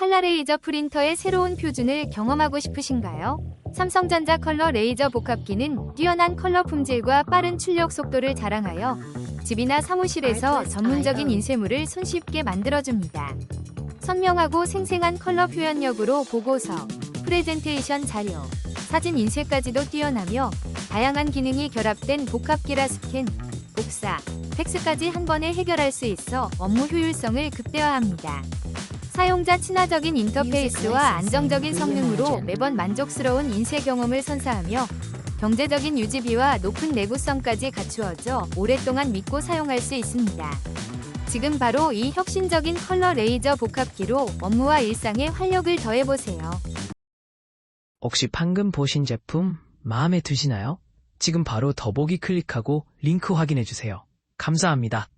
칼라 레이저 프린터의 새로운 표준을 경험하고 싶으신가요? 삼성전자 컬러 레이저 복합기는 뛰어난 컬러 품질과 빠른 출력 속도를 자랑하여 집이나 사무실에서 전문적인 인쇄물을 손쉽게 만들어줍니다. 선명하고 생생한 컬러 표현력으로 보고서, 프레젠테이션 자료, 사진 인쇄까지도 뛰어나며 다양한 기능이 결합된 복합기라 스캔, 복사, 팩스까지 한 번에 해결할 수 있어 업무 효율성을 극대화합니다. 사용자 친화적인 인터페이스와 안정적인 성능으로 매번 만족스러운 인쇄 경험을 선사하며 경제적인 유지비와 높은 내구성까지 갖추어져 오랫동안 믿고 사용할 수 있습니다. 지금 바로 이 혁신적인 컬러 레이저 복합기로 업무와 일상에 활력을 더해보세요. 혹시 방금 보신 제품 마음에 드시나요? 지금 바로 더보기 클릭하고 링크 확인해 주세요. 감사합니다.